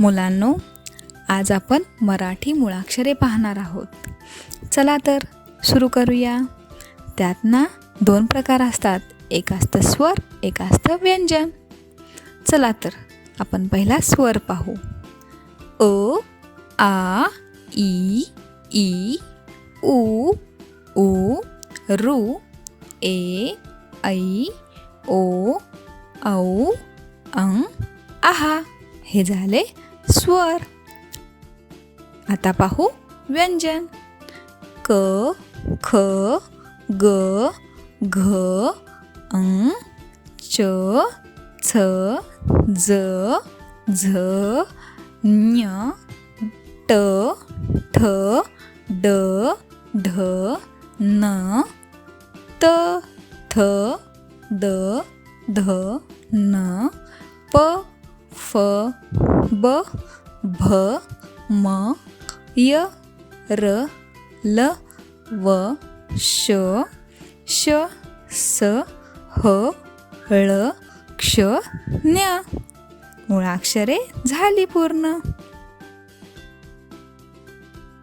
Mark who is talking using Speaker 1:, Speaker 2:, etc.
Speaker 1: मुलांनो आज आपण मराठी मुळाक्षरे पाहणार आहोत. चला तर सुरू करूया. त्यात ना दोन प्रकार असतात एक असतं स्वर एक असतं व्यंजन. चला तर आपण पहिला स्वर पाहू. अ आ ई ई उ उ रु ए ऐ ओ औ अं आहा. हे झाले स्वर. आता पाहू व्यंजन. क ख ग घ अं च छ ज झ ञ ट ठ ड ढ न त थ द ध न प फ ब भ म य र ल व श श स ह ळ क्ष ज्ञ मुळाक्षरे झाली पूर्ण.